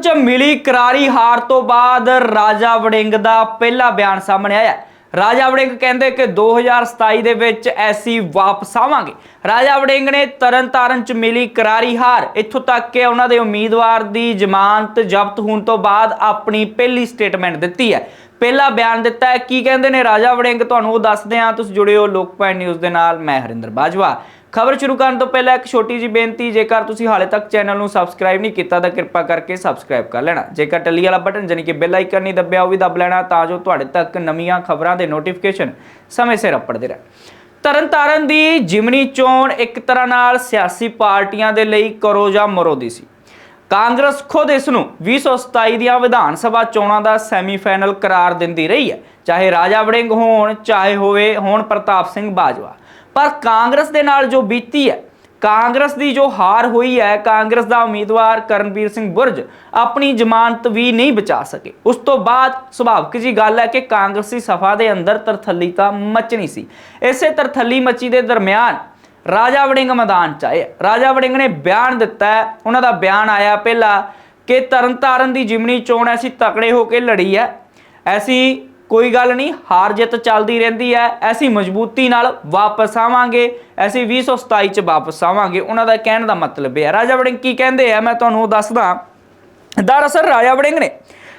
ਤਰਨਤਾਰਨ ਚ ਮਿਲੀ ਕਰਾਰੀ ਹਾਰ ਤੋਂ ਬਾਅਦ ਰਾਜਾ ਵੜਿੰਗ ਦਾ ਪਹਿਲਾ ਬਿਆਨ ਸਾਹਮਣੇ ਆਇਆ ਰਾਜਾ ਵੜਿੰਗ ਕਹਿੰਦੇ ਕਿ 2027 ਦੇ ਵਿੱਚ ਐਸੀ ਵਾਪਸ ਆਵਾਂਗੇ। ਰਾਜਾ ਵੜਿੰਗ ਨੇ ਤਰਨਤਾਰਨ ਚ ਮਿਲੀ ਕਰਾਰੀ ਹਾਰ। ਇੱਥੋਂ ਤੱਕ ਕਿ ਉਹਨਾਂ ਦੇ ਉਮੀਦਵਾਰ ਦੀ ਜ਼ਮਾਨਤ ਜ਼ਬਤ ਹੋਣ ਤੋਂ ਬਾਅਦ ਆਪਣੀ ਪਹਿਲੀ ਸਟੇਟਮੈਂਟ ਦਿੱਤੀ ਹੈ। ਪਹਿਲਾ ਬਿਆਨ ਦਿੱਤਾ ਹੈ। ਕੀ ਕਹਿੰਦੇ ਨੇ ਰਾਜਾ ਵੜਿੰਗ? ਤੁਹਾਨੂੰ ਉਹ ਦੱਸਦੇ ਹਾਂ। ਤੁਸੀਂ ਜੁੜੇ ਹੋ ਲੋਕਪਾਲ ਨਿਊਜ਼ ਦੇ ਨਾਲ। ਮੈਂ ਹਰਿੰਦਰ ਬਾਜਵਾ। ਖਬਰ ਸ਼ੁਰੂ ਕਰਨ ਤੋਂ ਪਹਿਲਾਂ ਇੱਕ ਛੋਟੀ ਜੀ ਬੇਨਤੀ, ਜੇਕਰ ਤੁਸੀਂ ਹਾਲੇ ਤੱਕ ਚੈਨਲ ਨੂੰ ਸਬਸਕ੍ਰਾਈਬ ਨਹੀਂ ਕੀਤਾ, ਤਾਂ ਕਿਰਪਾ ਕਰਕੇ ਸਬਸਕ੍ਰਾਈਬ ਕਰ ਲੈਣਾ। ਜੇਕਰ ਟੱਲੀ ਵਾਲਾ ਬਟਨ ਜਾਨੀ ਕਿ ਬੈਲ ਆਈਕਨ ਨਹੀਂ ਦੱਬਿਆ, ਉਹ ਵੀ ਦੱਬ ਲੈਣਾ, ਤਾਂ ਜੋ ਤੁਹਾਡੇ ਤੱਕ ਨਵੀਆਂ ਖਬਰਾਂ ਦੇ ਨੋਟੀਫਿਕੇਸ਼ਨ ਸਮੇਂ ਸਿਰ ਅੱਪੜਦੇ ਰਹਿਣ। ਤਰਨਤਾਰਨ ਦੀ ਜਿਮਨੀ ਚੋਣ ਇੱਕ ਤਰ੍ਹਾਂ ਨਾਲ ਸਿਆਸੀ ਪਾਰਟੀਆਂ ਦੇ ਲਈ ਕਰੋ ਜਾਂ ਮਰੋ ਦੀ ਸੀ। ਕਾਂਗਰਸ ਖੁਦ ਇਸ ਨੂੰ 2027 ਦੀਆਂ ਵਿਧਾਨ ਸਭਾ ਚੋਣਾਂ ਦਾ ਸੈਮੀਫਾਈਨਲ ਕਰਾਰ ਦਿੰਦੀ ਰਹੀ ਹੈ। ਚਾਹੇ ਰਾਜਾ ਵੜਿੰਗ ਹੋਣ, ਚਾਹੇ ਹੋਵੇ ਹੋਣ ਪ੍ਰਤਾਪ ਸਿੰਘ ਬਾਜਵਾ। ਪਰ ਕਾਂਗਰਸ ਦੇ ਨਾਲ ਜੋ ਬੀਤੀ ਹੈ, ਕਾਂਗਰਸ ਦੀ ਜੋ ਹਾਰ ਹੋਈ ਹੈ, ਕਾਂਗਰਸ ਦਾ ਉਮੀਦਵਾਰ ਕਰਨਵੀਰ ਸਿੰਘ ਬੁਰਜ ਆਪਣੀ ਜ਼ਮਾਨਤ ਵੀ ਨਹੀਂ ਬਚਾ ਸਕੇ। ਉਸ ਤੋਂ ਬਾਅਦ ਸੁਭਾਵਿਕ ਜੀ ਗੱਲ ਹੈ ਕਿ ਕਾਂਗਰਸੀ ਸਫ਼ਾ ਦੇ ਅੰਦਰ ਤਰਥੱਲੀ ਤਾਂ ਮਚਣੀ ਸੀ। ਇਸੇ ਤਰਥੱਲੀ ਮੱਚੀ ਦੇ ਦਰਮਿਆਨ ਰਾਜਾ ਵੜਿੰਗ ਮੈਦਾਨ ਚ ਆਏ। ਰਾਜਾ ਵੜਿੰਗ ਨੇ ਬਿਆਨ ਦਿੱਤਾ ਉਹਨਾਂ ਦਾ ਬਿਆਨ ਆਇਆ ਪਹਿਲਾਂ ਕਿ ਤਰਨਤਾਰਨ ਦੀ ਜਿਮਨੀ ਚੋਣ ਅਸੀਂ ਤਕੜੇ ਹੋ ਕੇ ਲੜੀ ਹੈ, ਐਸੀ ਕੋਈ ਗੱਲ ਨਹੀਂ, ਹਾਰ ਜਿੱਤ ਚੱਲਦੀ ਰਹਿੰਦੀ ਹੈ, ਐਸੀ ਮਜ਼ਬੂਤੀ ਨਾਲ ਵਾਪਸ ਆਵਾਂਗੇ, ਐਸੀ 2027 ਚ ਵਾਪਸ ਆਵਾਂਗੇ, ਉਹਨਾਂ ਦਾ ਕਹਿਣ ਦਾ ਮਤਲਬ ਇਹ ਹੈ। ਰਾਜਾ ਵੜਿੰਗ ਕੀ ਕਹਿੰਦੇ ਆ, ਮੈਂ ਤੁਹਾਨੂੰ ਉਹ ਦੱਸਦਾ। ਦਰਅਸਲ ਰਾਜਾ ਵੜਿੰਗ ਨੇ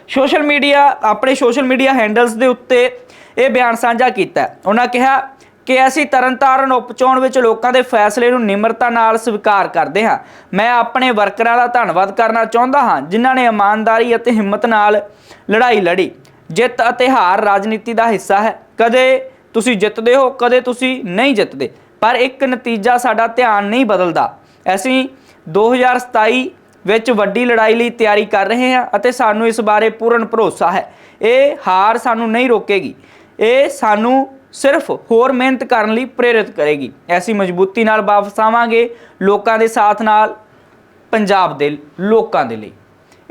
ਸੋਸ਼ਲ ਮੀਡੀਆ, ਆਪਣੇ ਸੋਸ਼ਲ ਮੀਡੀਆ ਹੈਂਡਲਸ ਦੇ ਉੱਤੇ ਇਹ ਬਿਆਨ ਸਾਂਝਾ ਕੀਤਾ। ਉਹਨਾਂ ਕਿਹਾ ਕਿ ਅਸੀਂ ਤਰਨਤਾਰਨ ਉਪਚੋਣ ਵਿੱਚ ਲੋਕਾਂ ਦੇ ਫੈਸਲੇ ਨੂੰ ਨਿਮਰਤਾ ਨਾਲ ਸਵੀਕਾਰ ਕਰਦੇ ਹਾਂ। ਮੈਂ ਆਪਣੇ ਵਰਕਰਾਂ ਦਾ ਧੰਨਵਾਦ ਕਰਨਾ ਚਾਹੁੰਦਾ ਹਾਂ, ਜਿਨ੍ਹਾਂ ਨੇ ਇਮਾਨਦਾਰੀ ਅਤੇ ਹਿੰਮਤ ਨਾਲ ਲੜਾਈ ਲੜੀ। ਜਿੱਤ ਅਤੇ ਹਾਰ ਰਾਜਨੀਤੀ ਦਾ ਹਿੱਸਾ ਹੈ। ਕਦੇ ਤੁਸੀਂ ਜਿੱਤਦੇ ਹੋ, ਕਦੇ ਤੁਸੀਂ ਨਹੀਂ ਜਿੱਤਦੇ। ਪਰ ਇੱਕ ਨਤੀਜਾ ਸਾਡਾ ਧਿਆਨ ਨਹੀਂ ਬਦਲਦਾ। ਅਸੀਂ 2027 ਵਿੱਚ ਵੱਡੀ ਲੜਾਈ ਲਈ ਤਿਆਰੀ ਕਰ ਰਹੇ ਹਾਂ ਅਤੇ ਸਾਨੂੰ ਇਸ ਬਾਰੇ ਪੂਰਨ ਭਰੋਸਾ ਹੈ। ਇਹ ਹਾਰ ਸਾਨੂੰ ਨਹੀਂ ਰੋਕੇਗੀ। ਇਹ ਸਾਨੂੰ ਸਿਰਫ ਹੋਰ ਮਿਹਨਤ ਕਰਨ ਲਈ ਪ੍ਰੇਰਿਤ ਕਰੇਗੀ। ਐਸੀ ਮਜ਼ਬੂਤੀ ਨਾਲ ਵਾਪਸ ਆਵਾਂਗੇ ਲੋਕਾਂ ਦੇ ਸਾਥ ਨਾਲ, ਪੰਜਾਬ ਦੇ ਲੋਕਾਂ ਦੇ ਲਈ।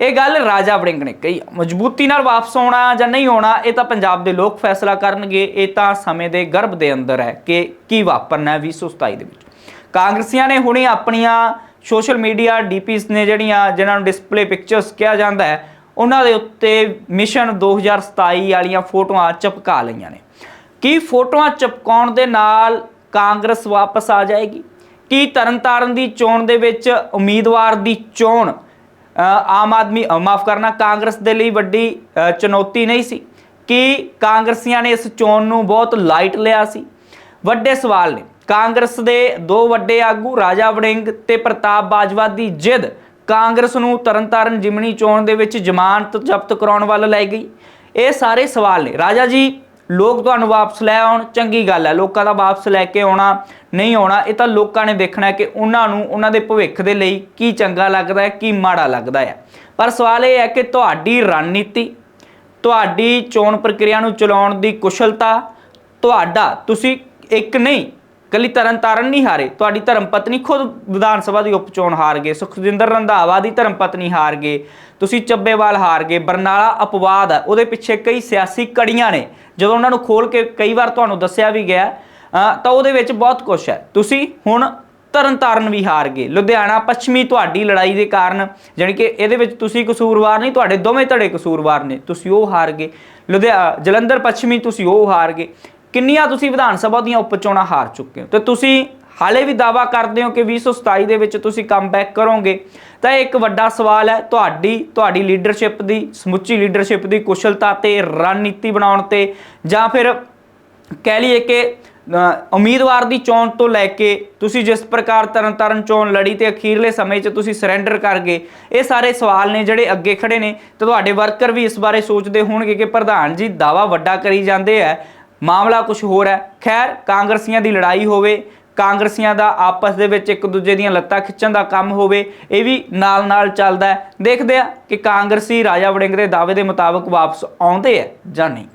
ਇਹ ਗੱਲ ਰਾਜਾ ਵੜਿੰਗ ਨੇ ਕਹੀ। ਮਜ਼ਬੂਤੀ ਨਾਲ ਵਾਪਸ ਆਉਣਾ ਜਾਂ ਨਹੀਂ ਆਉਣਾ, ਇਹ ਤਾਂ ਪੰਜਾਬ ਦੇ ਲੋਕ ਫੈਸਲਾ ਕਰਨਗੇ। ਇਹ ਤਾਂ ਸਮੇਂ ਦੇ ਗਰਭ ਦੇ ਅੰਦਰ ਹੈ ਕਿ ਕੀ ਵਾਪਰਨਾ ਹੈ 2027 ਦੇ ਵਿੱਚ। ਕਾਂਗਰਸੀਆਂ ਨੇ ਹੁਣੇ ਆਪਣੀਆਂ ਸੋਸ਼ਲ ਮੀਡੀਆ ਡੀਪੀਸ ਨੇ ਜਿਹੜੀਆਂ ਜਿਨ੍ਹਾਂ ਨੂੰ ਡਿਸਪਲੇ ਪਿਕਚਰਸ ਕਿਹਾ ਜਾਂਦਾ ਹੈ, ਉਹਨਾਂ ਦੇ ਉੱਤੇ ਮਿਸ਼ਨ 2027 ਵਾਲੀਆਂ ਫੋਟੋਆਂ ਚਪਕਾ ਲਈਆਂ ਨੇ। ਕੀ ਫੋਟੋਆਂ ਚਪਕਾਉਣ ਦੇ ਨਾਲ ਕਾਂਗਰਸ ਵਾਪਸ ਆ ਜਾਏਗੀ? ਕੀ ਤਰਨਤਾਰਨ ਦੀ ਚੋਣ ਦੇ ਵਿੱਚ ਉਮੀਦਵਾਰ ਦੀ ਚੋਣ ਆਮ ਆਦਮੀ ਮਾਫ ਕਰਨਾ, ਕਾਂਗਰਸ ਦੇ ਲਈ ਵੱਡੀ ਚੁਣੌਤੀ ਨਹੀਂ ਸੀ ਕਿ ਕਾਂਗਰਸੀਆਂ ਨੇ ਇਸ ਚੋਣ ਨੂੰ ਬਹੁਤ ਲਾਈਟ ਲਿਆ ਸੀ। ਵੱਡੇ ਸਵਾਲ ਨੇ। ਕਾਂਗਰਸ ਦੇ ਦੋ ਵੱਡੇ ਆਗੂ, ਰਾਜਾ ਵੜਿੰਗ ਤੇ ਪ੍ਰਤਾਪ ਬਾਜਵਾ ਦੀ ਜਿੱਦ, ਕਾਂਗਰਸ ਨੂੰ ਤਰਨਤਾਰਨ ਜਿਮਣੀ ਚੋਣ ਦੇ ਵਿੱਚ ਜ਼ਮਾਨਤ ਜ਼ਬਤ ਕਰਾਉਣ ਵੱਲ ਲੈ ਗਈ। ਇਹ ਸਾਰੇ ਸਵਾਲ ਨੇ। ਰਾਜਾ ਜੀ ਲੋਕ ਤੁਹਾਨੂੰ ਵਾਪਸ ਲੈ ਆਉਣ, ਚੰਗੀ ਗੱਲ ਹੈ। ਲੋਕਾਂ ਦਾ ਵਾਪਸ ਲੈ ਕੇ ਆਉਣਾ, ਨਹੀਂ ਆਉਣਾ, ਇਹ ਤਾਂ ਲੋਕਾਂ ਨੇ ਦੇਖਣਾ ਕਿ ਉਹਨਾਂ ਨੂੰ, ਉਹਨਾਂ ਦੇ ਭਵਿੱਖ ਦੇ ਲਈ ਕੀ ਚੰਗਾ ਲੱਗਦਾ ਹੈ, ਕੀ ਮਾੜਾ ਲੱਗਦਾ ਹੈ। ਪਰ ਸਵਾਲ ਇਹ ਹੈ ਕਿ ਤੁਹਾਡੀ ਰਣਨੀਤੀ, ਤੁਹਾਡੀ ਚੋਣ ਪ੍ਰਕਿਰਿਆ ਨੂੰ ਚਲਾਉਣ ਦੀ ਕੁਸ਼ਲਤਾ, ਤੁਹਾਡਾ, ਤੁਸੀਂ ਇੱਕ ਨਹੀਂ ਕੱਲੀ ਤਰਨਤਾਰਨ ਨਹੀਂ ਹਾਰੇ, ਤੁਹਾਡੀ ਧਰਮ ਪਤਨੀ ਖੁਦ ਵਿਧਾਨ ਸਭਾ ਦੀ ਉਪਚੋਣ ਹਾਰ ਗਏ ਸੁਖਜਿੰਦਰ ਰੰਧਾਵਾ ਦੀ ਧਰਮ ਪਤਨੀ ਹਾਰ ਗਏ ਤੁਸੀਂ ਚੱਬੇਵਾਲ ਹਾਰ ਗਏ ਬਰਨਾਲਾ ਅਪਵਾਦ ਹੈ, ਉਹਦੇ ਪਿੱਛੇ ਕਈ ਸਿਆਸੀ ਕੜੀਆਂ ਨੇ, ਜਦੋਂ ਉਹਨਾਂ ਨੂੰ ਖੋਲ ਕੇ ਕਈ ਵਾਰ ਤੁਹਾਨੂੰ ਦੱਸਿਆ ਵੀ ਗਿਆ ਤਾਂ ਉਹਦੇ ਵਿੱਚ ਬਹੁਤ ਕੁਝ ਹੈ। ਤੁਸੀਂ ਹੁਣ ਤਰਨਤਾਰਨ ਵੀ ਹਾਰ ਗਏ ਲੁਧਿਆਣਾ ਪੱਛਮੀ ਤੁਹਾਡੀ ਲੜਾਈ ਦੇ ਕਾਰਨ, ਜਾਣੀ ਕਿ ਇਹਦੇ ਵਿੱਚ ਤੁਸੀਂ ਕਸੂਰਵਾਰ ਨਹੀਂ, ਤੁਹਾਡੇ ਦੋਵੇਂ ਧੜੇ ਕਸੂਰਵਾਰ ਨੇ, ਤੁਸੀਂ ਉਹ ਹਾਰ ਗਏ ਲੁਧਿਆ, ਜਲੰਧਰ ਪੱਛਮੀ ਤੁਸੀਂ ਉਹ ਹਾਰ ਗਏ ਕਿੰਨੀਆਂ ਤੁਸੀਂ ਵਿਧਾਨ ਸਭਾ ਦੀਆਂ ਉਪਚੋਣਾਂ ਹਾਰ ਚੁੱਕੇ ਹੋ? ਤੇ ਤੁਸੀਂ ਹਾਲੇ ਵੀ ਦਾਵਾ ਕਰਦੇ ਹੋ ਕਿ 2027 ਦੇ ਵਿੱਚ ਤੁਸੀਂ ਕਮਬੈਕ ਕਰੋਗੇ? ਤਾਂ ਇਹ ਇੱਕ ਵੱਡਾ ਸਵਾਲ ਹੈ, ਤੁਹਾਡੀ ਤੁਹਾਡੀ ਲੀਡਰਸ਼ਿਪ ਦੀ, ਸਮੁੱਚੀ ਲੀਡਰਸ਼ਿਪ ਦੀ ਕੁਸ਼ਲਤਾ ਤੇ ਰਣਨੀਤੀ ਬਣਾਉਣ ਤੇ, ਜਾਂ ਫਿਰ ਕਹਿ ਲਈਏ ਕਿ ਉਮੀਦਵਾਰ ਦੀ ਚੋਣ ਤੋਂ ਲੈ ਕੇ ਤੁਸੀਂ ਜਿਸ ਪ੍ਰਕਾਰ ਤਰਨਤਾਰਨ ਚੋਣ ਲੜੀ ਤੇ ਅਖੀਰਲੇ ਸਮੇਂ 'ਚ ਤੁਸੀਂ ਸਰੈਂਡਰ ਕਰ ਗਏ, ਇਹ ਸਾਰੇ ਸਵਾਲ ਨੇ ਜਿਹੜੇ ਅੱਗੇ ਖੜੇ ਨੇ। ਤੇ ਤੁਹਾਡੇ ਵਰਕਰ ਵੀ ਇਸ ਬਾਰੇ ਸੋਚਦੇ ਹੋਣਗੇ ਕਿ ਪ੍ਰਧਾਨ ਜੀ ਦਾਵਾ ਵੱਡਾ ਕਰੀ ਜਾਂਦੇ ਆ। ਮਾਮਲਾ ਕੁਝ ਹੋਰ ਹੈ। ਖੈਰ, ਕਾਂਗਰਸੀਆਂ ਦੀ ਲੜਾਈ ਹੋਵੇ, ਕਾਂਗਰਸੀਆਂ ਦਾ ਆਪਸ ਦੇ ਵਿੱਚ ਇੱਕ ਦੂਜੇ ਦੀਆਂ ਲੱਤਾਂ ਖਿੱਚਣ ਦਾ ਕੰਮ ਹੋਵੇ, ਇਹ ਵੀ ਨਾਲ ਨਾਲ ਚੱਲਦਾ ਹੈ। ਦੇਖਦੇ ਆ ਕਿ ਕਾਂਗਰਸੀ ਰਾਜਾ ਵੜਿੰਗ ਦੇ ਦਾਅਵੇ ਦੇ ਮੁਤਾਬਕ ਵਾਪਸ ਆਉਂਦੇ ਆ ਜਾਂ ਨਹੀਂ।